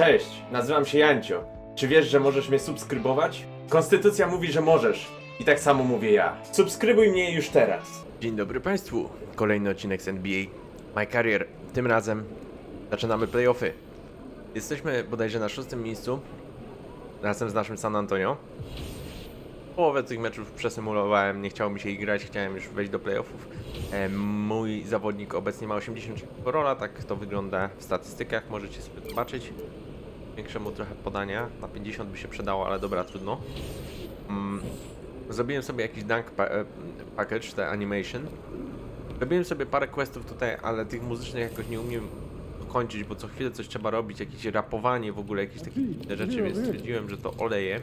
Cześć, nazywam się Jancio. Czy wiesz, że możesz mnie subskrybować? Konstytucja mówi, że możesz. I tak samo mówię ja. Subskrybuj mnie już teraz. Dzień dobry Państwu. Kolejny odcinek z NBA. My Career. Tym razem zaczynamy playoffy. Jesteśmy bodajże na szóstym miejscu. Razem z naszym San Antonio. Połowę tych meczów przesymulowałem, nie chciało mi się grać, chciałem już wejść do playoffów. E, mój zawodnik obecnie ma 80 rola, tak to wygląda w statystykach, możecie sobie zobaczyć. Większemu trochę podania, na 50 by się przydało, ale dobra, trudno. Mm, zrobiłem sobie jakiś dunk pa e, package, te animation. Robiłem sobie parę questów tutaj, ale tych muzycznych jakoś nie umiem kończyć, bo co chwilę coś trzeba robić, jakieś rapowanie w ogóle, jakieś takie inne rzeczy, więc stwierdziłem, że to oleję.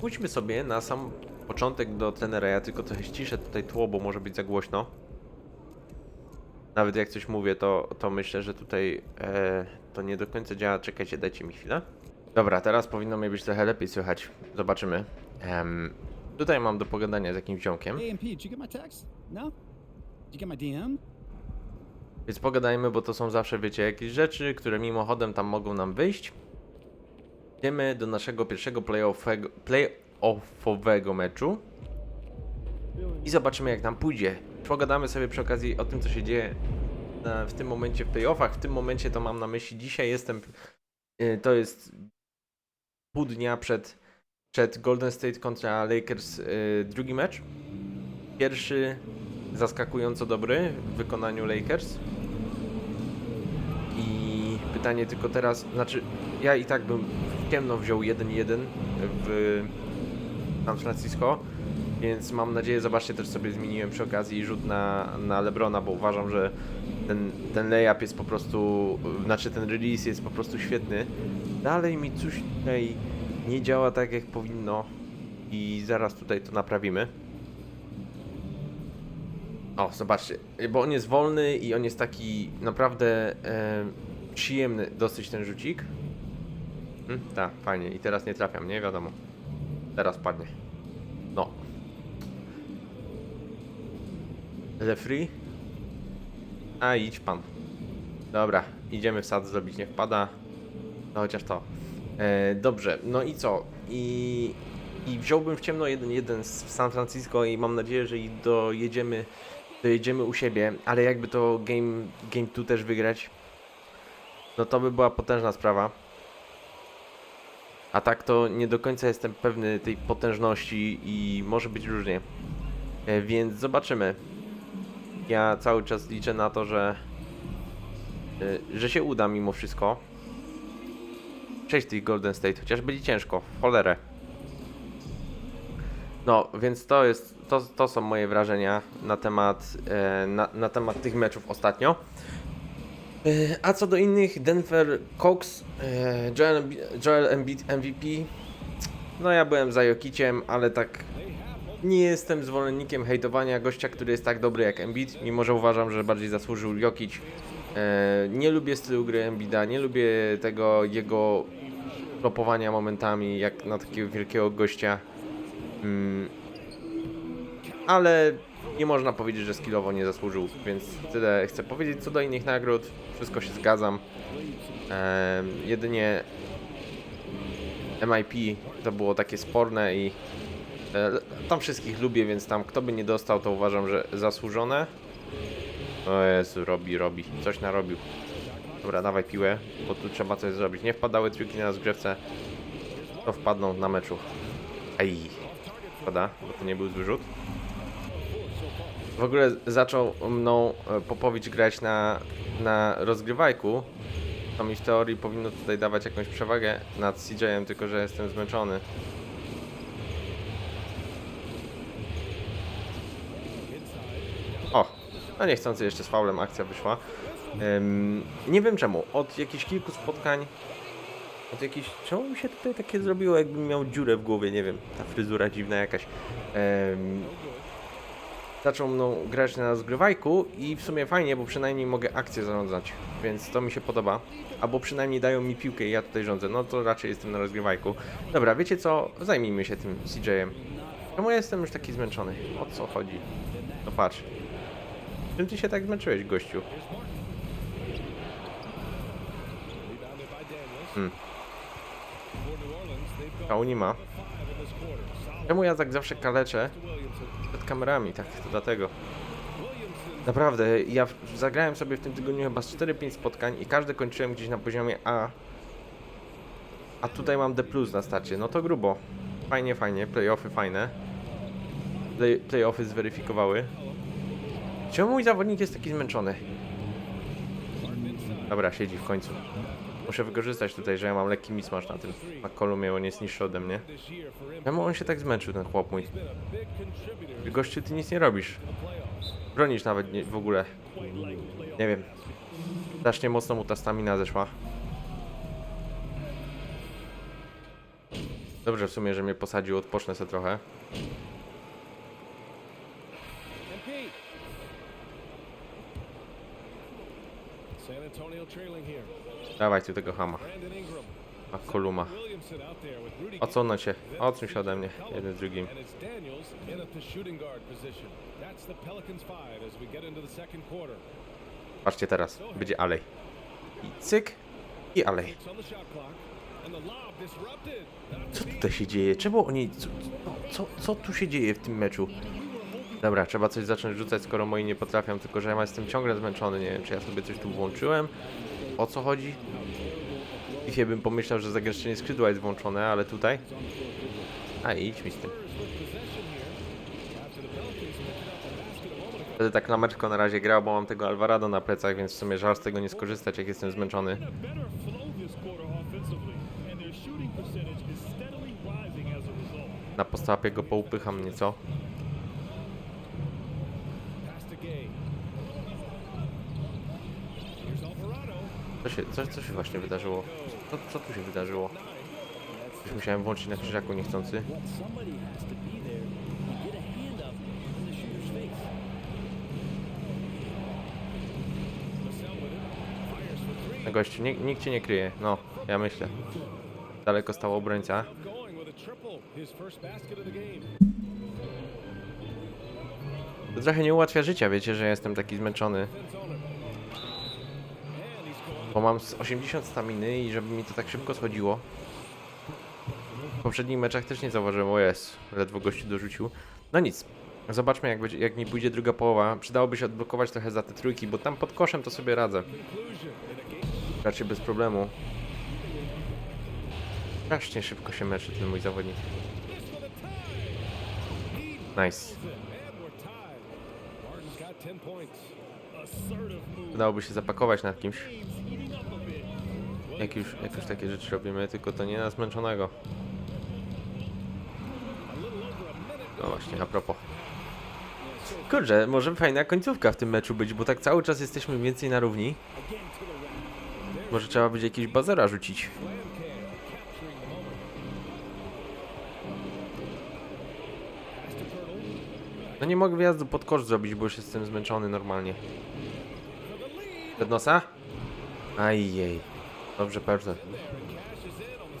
Pójdźmy sobie na sam początek do trenera. Ja tylko trochę ściszę tutaj tło, bo może być za głośno. Nawet jak coś mówię, to, to myślę, że tutaj e, to nie do końca działa. Czekajcie, dajcie mi chwilę. Dobra, teraz powinno mnie być trochę lepiej słychać. Zobaczymy. Em, tutaj mam do pogadania z jakimś ziomkiem. Hey, MP, did you get my text? No? Did you get my DM? Więc pogadajmy, bo to są zawsze, wiecie, jakieś rzeczy, które mimochodem tam mogą nam wyjść. Idziemy do naszego pierwszego playoffowego, playoffowego meczu i zobaczymy, jak nam pójdzie. Pogadamy sobie przy okazji o tym, co się dzieje e, w tym momencie w playoffach. W tym momencie to mam na myśli dzisiaj jestem. e, To jest pół dnia przed, przed Golden State kontra Lakers e, drugi mecz. Pierwszy zaskakująco dobry w wykonaniu Lakers. I pytanie tylko teraz, znaczy ja i tak bym w ciemno wziął 1-1 w San Francisco, więc mam nadzieję, zobaczcie, też sobie zmieniłem przy okazji rzut na, na Lebrona, bo uważam, że ten, ten layup jest po prostu, znaczy ten release jest po prostu świetny. Dalej mi coś tutaj nie działa tak jak powinno i zaraz tutaj to naprawimy. O, zobaczcie, bo on jest wolny i on jest taki naprawdę e, przyjemny dosyć ten rzucik. Hmm, tak, fajnie. I teraz nie trafiam, nie? Wiadomo. Teraz padnie. Refree. A idź pan. Dobra, idziemy wsad zrobić, niech pada. No chociaż to. E, dobrze, no i co? I, I wziąłbym w ciemno jeden, jeden z San Francisco i mam nadzieję, że i dojedziemy, dojedziemy u siebie, ale jakby to game, game 2 też wygrać, no to by była potężna sprawa. A tak to nie do końca jestem pewny tej potężności i może być różnie. E, Więc zobaczymy. Ja cały czas liczę na to, że e, że się uda mimo wszystko. Przejść tych Golden State, chociaż będzie ciężko, w cholerę. No, więc to jest, to, to są moje wrażenia na temat, e, na, na temat tych meczów ostatnio. E, A co do innych, Denver Cox, e, Joel, Joel MVP. No ja byłem za Jokiciem, ale tak nie jestem zwolennikiem hejtowania gościa, który jest tak dobry jak Embiid, mimo że uważam, że bardziej zasłużył Jokic. E, Nie lubię stylu gry Embida, nie lubię tego jego flopowania momentami jak na takiego wielkiego gościa. Mm, ale nie można powiedzieć, że skillowo nie zasłużył, więc tyle chcę powiedzieć. Co do innych nagród, wszystko się zgadzam. Em, jedynie MIP to było takie sporne i e, tam wszystkich lubię, więc tam kto by nie dostał, to uważam, że zasłużone. O Jezu, robi, robi. Coś narobił. Dobra, dawaj piłę, bo tu trzeba coś zrobić. Nie wpadały triuki na rozgrzewce, to wpadną na meczu. Ej, szkoda, bo to nie był zły rzut. W ogóle zaczął mną e, Popowicz grać na, na rozgrywajku. To mi w teorii powinno tutaj dawać jakąś przewagę nad CJ-em, tylko że jestem zmęczony. O, no niechcący jeszcze z faulem akcja wyszła. Em, nie wiem czemu, od jakichś kilku spotkań, od jakichś, czemu mi się tutaj takie zrobiło, jakbym miał dziurę w głowie, nie wiem, ta fryzura dziwna jakaś. Em, zaczął mną grać na zgrywajku i w sumie fajnie, bo przynajmniej mogę akcję zarządzać, więc to mi się podoba. Albo przynajmniej dają mi piłkę i ja tutaj rządzę, no to raczej jestem na rozgrywajku. Dobra, wiecie co, zajmijmy się tym CJ-em. Czemu ja jestem już taki zmęczony? O co chodzi? No patrz. Czym ty się tak zmęczyłeś, gościu? Hmm. Kału nie ma. Czemu ja tak zawsze kaleczę przed kamerami? Tak, to dlatego. Naprawdę, ja zagrałem sobie w tym tygodniu chyba z 4-5 spotkań i każde kończyłem gdzieś na poziomie A. A tutaj mam D plus na starcie. No to grubo. Fajnie, fajnie. Playoffy fajne. Play, playoffy zweryfikowały. Czemu mój zawodnik jest taki zmęczony? Dobra, siedzi w końcu. Muszę wykorzystać tutaj, że ja mam lekki mismasz na tym McCollumie, on jest niższy ode mnie. Czemu on się tak zmęczył, ten chłop mój? Gościu, ty nic nie robisz. Bronisz nawet nie, w ogóle. Nie wiem. Strasznie mocno mu ta stamina zeszła. Dobrze w sumie, że mnie posadził, odpocznę sobie trochę. San Antonio trailing here. Dawaj tu tego hama. With Rudy Odsunąć się. Odsuń się ode mnie. Jeden z drugim. Patrzcie teraz. Będzie alej. I cyk. I alej. Co tutaj się dzieje? Czemu oni... Co, co, co tu się dzieje w tym meczu? Dobra, trzeba coś zacząć rzucać, skoro moi nie potrafią, tylko że ja jestem ciągle zmęczony. Nie wiem, czy ja sobie coś tu włączyłem. O co chodzi? I bym pomyślał, że zagęszczenie skrzydła jest włączone, ale tutaj... A idź mi z tym. Będę tak na meczko na razie grał, bo mam tego Alvarado na plecach, więc w sumie żal z tego nie skorzystać, jak jestem zmęczony. Na postapie go poupycham nieco. Pass to Gay. Here's Alvarado. Co się, co, co się właśnie wydarzyło? Co, co tu się wydarzyło? Musiałem włączyć na krzyżaku niechcący. Somebody has to be there and get a hand up in the shooter's face. Vassell with it. Fires for three. No gościu, nie, nikt cię nie kryje. No, ja myślę. Daleko stał obrońca. To trochę nie ułatwia życia, wiecie, że jestem taki zmęczony. Bo mam z 80 staminy i żeby mi to tak szybko schodziło. W poprzednich meczach też nie zauważyłem, o jest, ledwo gości dorzucił. No nic, zobaczmy jak, będzie, jak mi pójdzie druga połowa. Przydałoby się odblokować trochę za te trójki, bo tam pod koszem to sobie radzę. Raczej bez problemu. Strasznie szybko się meczy ten mój zawodnik. Nice. And we're tied. Martin's got 10 points. Assertive move, Przydałoby się zapakować nad kimś. Jak już, jak już takie rzeczy robimy, tylko to nie na zmęczonego. No właśnie, a propos. Kurczę, może fajna końcówka w tym meczu być, bo tak cały czas jesteśmy więcej na równi. Może trzeba będzie jakieś bazera rzucić. No nie mogę wjazdu pod kosz zrobić, bo już jestem zmęczony normalnie. Przed nosa? Ajej. Dobrze, the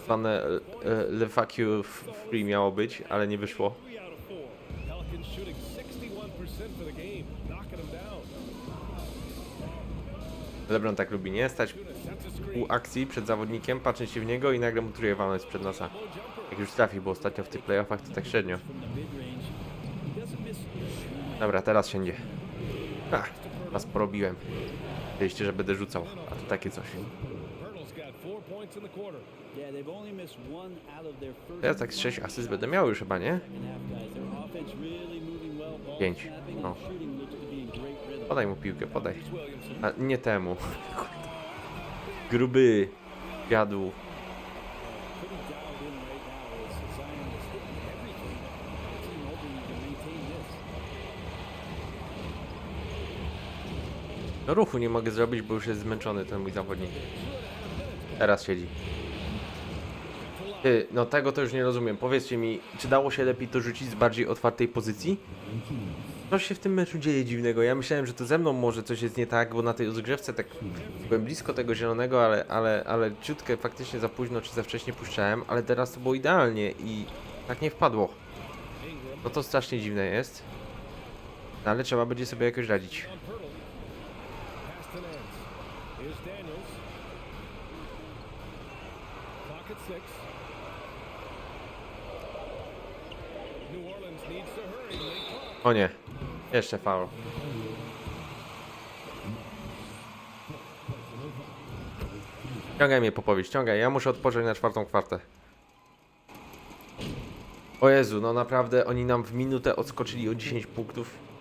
Zwane e, e, Le Fuck You f- Free miało być, ale nie wyszło. three out of four. Pelicans shooting 61% for the game, knocking them down. LeBron tak lubi, nie? Stać u akcji przed zawodnikiem, patrzeć się w niego i nagle mu truje walnąć sprzed nosa. Jak już trafi, bo ostatnio w tych playoffach to tak średnio. Dobra, teraz siędzie. Ha, was porobiłem. Wiedzieliście, że będę rzucał, a tu takie coś. Teraz tak z 6 asyst będę miał już chyba, nie? second half, guys. Their offense really moving well. Ball Pięć. snapping No. Podaj mu piłkę, podaj. A nie temu. Gruby. Jadł. No ruchu nie mogę zrobić, bo już jest zmęczony ten mój zawodnik. Teraz siedzi. Ty, no tego to już nie rozumiem. Powiedzcie mi, czy dało się lepiej to rzucić z bardziej otwartej pozycji? Coś się w tym meczu dzieje dziwnego. Ja myślałem, że to ze mną może coś jest nie tak, bo na tej rozgrzewce tak byłem blisko tego zielonego, ale, ale, ale ciutkę faktycznie za późno czy za wcześnie puszczałem, ale teraz to było idealnie i tak nie wpadło. No to strasznie dziwne jest. No, ale trzeba będzie sobie jakoś radzić. O nie. Jeszcze faul. Ściągaj mnie Popowicz, ściągaj. Ja muszę odpocząć na czwartą kwartę. O Jezu, no naprawdę oni nam w minutę odskoczyli o 10 punktów.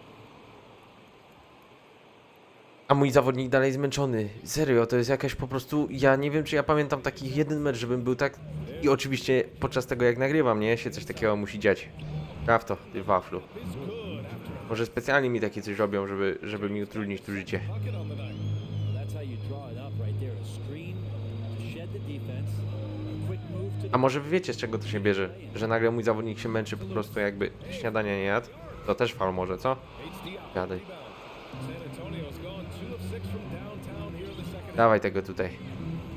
A mój zawodnik dalej zmęczony. Serio, to jest jakaś po prostu. Ja nie wiem, czy ja pamiętam taki jeden mecz, żebym był tak. I oczywiście podczas tego jak nagrywam, nie? Się coś takiego musi dziać. Praw to, ty waflu. Może specjalnie mi takie coś robią, żeby, żeby mi utrudnić tu życie. A może wy wiecie z czego to się bierze? Że nagle mój zawodnik się męczy po prostu jakby śniadania nie jadł? To też fal może, co? Gadaj. Dawaj tego tutaj.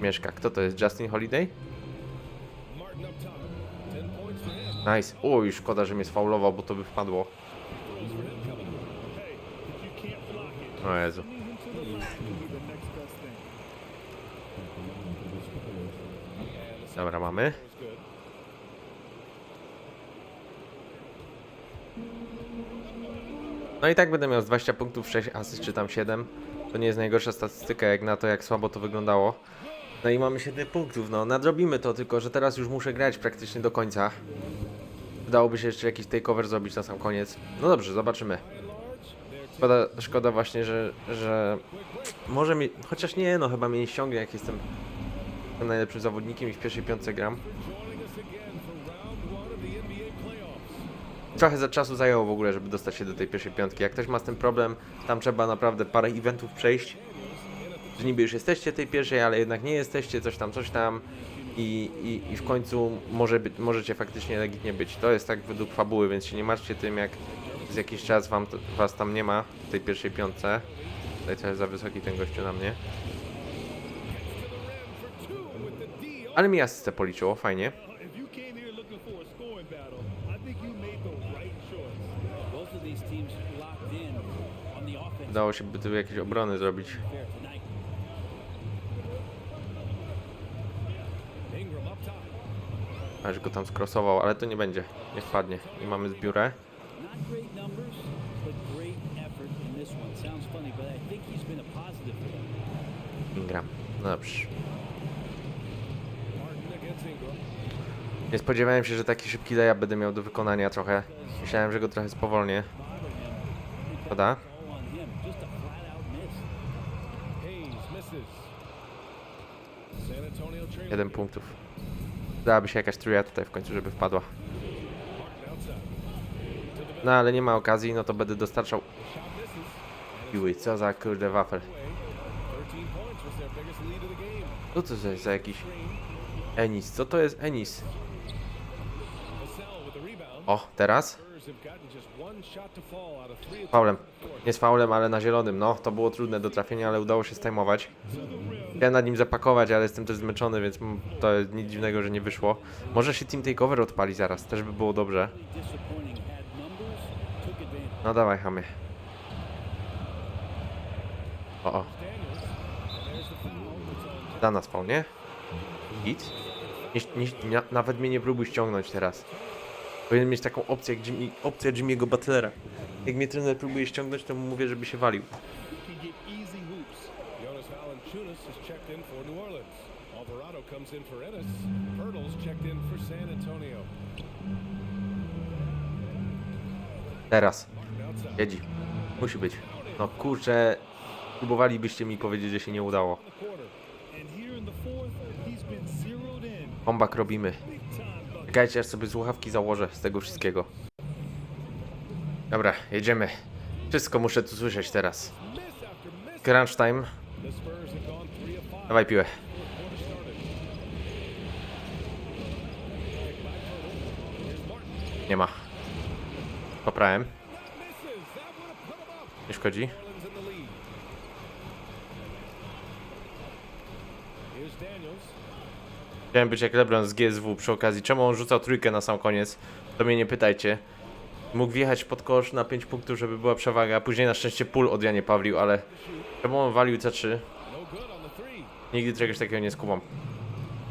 Mieszka. Kto to jest? Justin Holiday? Nice. Oj, szkoda, że mnie sfaulował, bo to by wpadło. Throws for him coming No i tak będę miał z 20 punktów, 6 asyst czy tam 7. To nie jest najgorsza statystyka jak na to, jak słabo to wyglądało. No i mamy 7 punktów, no nadrobimy to, tylko że teraz już muszę grać praktycznie do końca. Wydałoby się jeszcze jakiś takeover zrobić na sam koniec. No dobrze, zobaczymy. Szkoda, szkoda właśnie, że, że może mi, chociaż nie, no chyba mnie nie ściągnie jak jestem najlepszym zawodnikiem i w pierwszej piątce gram. Trochę za czasu zajęło w ogóle, żeby dostać się do tej pierwszej piątki. Jak ktoś ma z tym problem, tam trzeba naprawdę parę eventów przejść. Że niby już jesteście tej pierwszej, ale jednak nie jesteście, coś tam, coś tam. I, i, i w końcu może być, możecie faktycznie legitnie być. To jest tak według fabuły, więc się nie martwcie tym, jak z jakiś czas wam to, was tam nie ma w tej pierwszej piątce. Tutaj trochę za wysoki ten gościu na mnie. Ale mi asystę policzyło, fajnie. Udało się by tu jakieś obrony zrobić. Aż go tam skrosował, ale to nie będzie. Nie wpadnie. I mamy zbiórę. Ingram. No dobrze. Nie spodziewałem się, że taki szybki layup będę miał do wykonania trochę. Myślałem, że go trochę spowolnię. Szkoda. All on him, just a flat out miss. Hayes misses. San 7 punktów. Dałaby się jakaś trójka tutaj w końcu, żeby wpadła. No ale nie ma okazji, no to będę dostarczał piły. Co za kurde wafel. Away. 13 points was their biggest lead of the game. Co to jest za jakiś Enis? Co to jest Enis? O, teraz? Faulem. Nie z faulem, ale na zielonym. No, to było trudne do trafienia, ale udało się stajmować. Chciałem nad nim zapakować, ale jestem też zmęczony, więc to jest nic dziwnego, że nie wyszło. Może się Team Takeover odpali zaraz, też by było dobrze. No dawaj, chamy. O, o. Da nas nie? Hit? Nie, nie, na- nawet mnie nie próbuj ściągnąć teraz. Powinien mieć taką opcję jak Jimmy, opcję Jimmy'ego Butlera. Jak mnie trener próbuje ściągnąć, to mu mówię, żeby się walił. Is checked in for New Orleans. Alvarado comes in for Ennis. Pirtles checked in for San Antonio. Teraz. Jedzi. Musi być. No kurczę, próbowalibyście mi powiedzieć, że się nie udało. Bombak robimy. Czekajcie, aż sobie słuchawki założę z tego wszystkiego. Dobra, jedziemy. Wszystko muszę tu słyszeć teraz. Crunch time. Dawaj piłę. Nie ma. Poprałem. Nie szkodzi. Chciałem być jak LeBron z GSW przy okazji. Czemu on rzucał trójkę na sam koniec? To mnie nie pytajcie. Mógł wjechać pod kosz na 5 punktów, żeby była przewaga. Później na szczęście pól od Janie Pawlił, ale czemu on walił C3? No good on the three. Nigdy czegoś takiego nie skumam.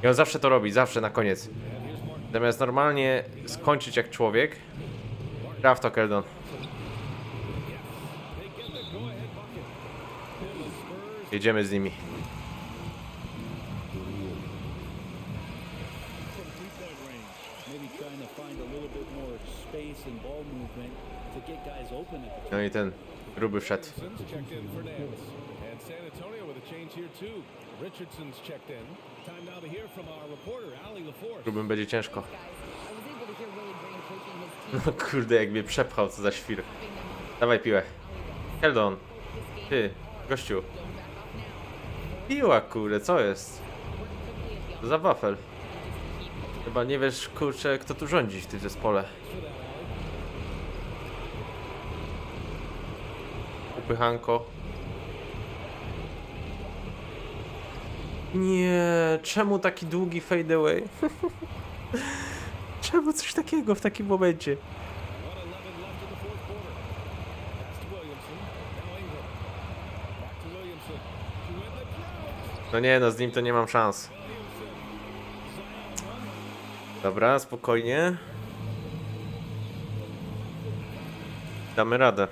I on zawsze to robi, zawsze na koniec. Zamiast normalnie skończyć jak człowiek, gra to Keldon. Jedziemy z nimi. complete that range. Maybe trying to find a little bit more space and ball movement to get guys open at the No i ten gruby wszedł. Richardson's checked in for Nance. And San Antonio with a change here too. Richardson's checked in. Time now to hear from our reporter, Ali LaForce. Grubym będzie ciężko. guys. I was able to hear Willie Green coaching his team. No kurde, jak mnie przepchał, co za świr. Dawaj piłę. Keldon. Ty, gościu. Piła, kurde, co jest? Co za wafel. Chyba nie wiesz, kurczę, kto tu rządzi w tym zespole. Upychanko. Nie, czemu taki długi fade away? czemu coś takiego w takim momencie? 111 left in the fourth quarter. Pass to Williamson. Now Ingram. Back to Williamson. To win the drought. No nie, no z nim to nie mam szans. Dobra, spokojnie. Damy radę.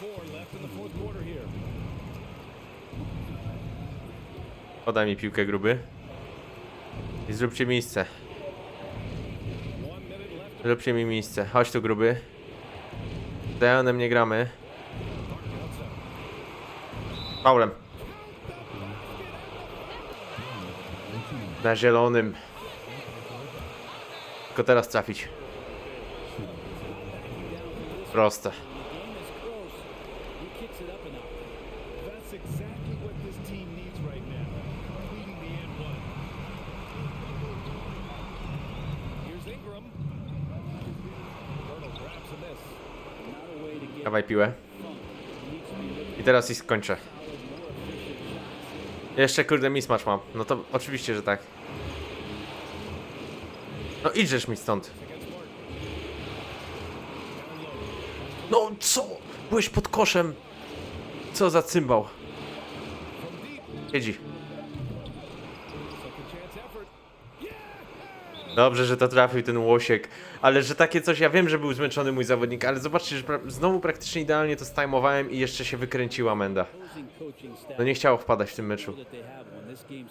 Four left in the fourth quarter here. Podaj mi piłkę gruby. I zróbcie miejsce. Zróbcie mi miejsce. Chodź tu gruby. Zionem nie gramy. Paulem. Na zielonym. Tylko teraz trafić. Proste. game is close. He kicks it up and out. That's exactly what this team needs right now. Completing the end one. Here's Ingram. Turtle grabs a miss. Not a way to get Dawaj piłę. I teraz ich skończę. Jeszcze kurde mismatch mam. No to oczywiście, że tak. No idźesz mi stąd. No co? Byłeś pod koszem. Co za cymbał. Siedzi. Dobrze, że to trafił ten łosiek. Ale że takie coś, ja wiem, że był zmęczony mój zawodnik, ale zobaczcie, że pra- znowu praktycznie idealnie to stajmowałem i jeszcze się wykręciła Menda. No nie chciało wpadać w tym meczu. that they have one. This game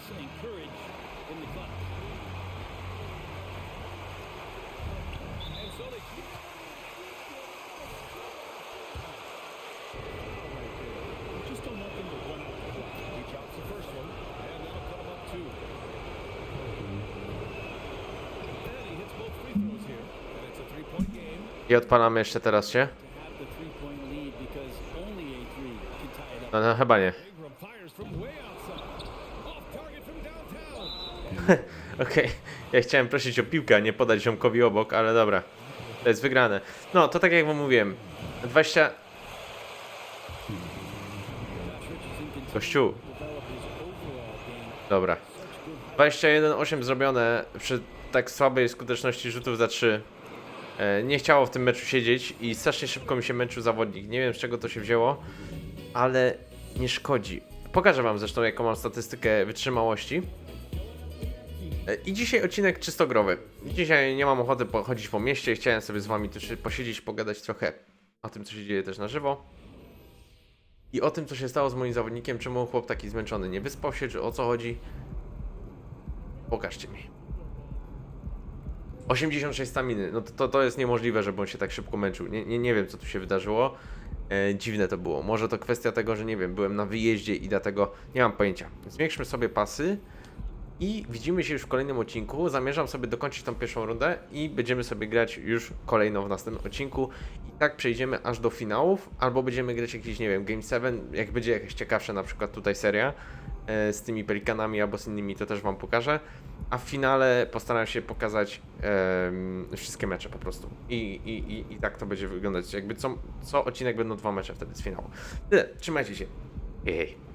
focus and courage in the. And so they keep Just don't want them to run out the clock. He drops the first one, and that'll put him up two. And he hits both free throws here, and it's a three-point game. I odpalamy jeszcze teraz się? No, no chyba nie. Okej, ja chciałem prosić o piłkę, a nie podać ziomkowi obok, ale dobra. To jest wygrane. No, to tak jak wam mówiłem. 20... Josh Richardson continues Gościu. to develop his overall game. Dobra. 21-8 zrobione przy tak słabej skuteczności rzutów za 3. E, Nie chciało w tym meczu siedzieć i strasznie szybko mi się męczył zawodnik. Nie wiem z czego to się wzięło, ale nie szkodzi. Pokażę wam zresztą jaką mam statystykę wytrzymałości. E, I dzisiaj odcinek czysto growy. Dzisiaj nie mam ochoty pochodzić po mieście, chciałem sobie z wami też posiedzieć, pogadać trochę o tym co się dzieje też na żywo. I o tym co się stało z moim zawodnikiem, czemu chłop taki zmęczony, nie wyspał się, czy o co chodzi. Pokażcie mi. 86 staminy. No to, to jest niemożliwe, żeby on się tak szybko męczył. Nie, nie, nie wiem, co tu się wydarzyło. E, dziwne to było. Może to kwestia tego, że nie wiem, byłem na wyjeździe i dlatego nie mam pojęcia. Zwiększmy sobie pasy i widzimy się już w kolejnym odcinku. Zamierzam sobie dokończyć tą pierwszą rundę i będziemy sobie grać już kolejną w następnym odcinku. I tak przejdziemy aż do finałów, albo będziemy grać jakiś, nie wiem, Game 7, jak będzie jakaś ciekawsza na przykład tutaj seria, e, z tymi Pelikanami albo z innymi, to też wam pokażę. A w finale postaram się pokazać em, wszystkie mecze po prostu. I, i, i, I tak to będzie wyglądać. Jakby co, co odcinek będą dwa mecze wtedy z finału. Tyle, trzymajcie się. Hej.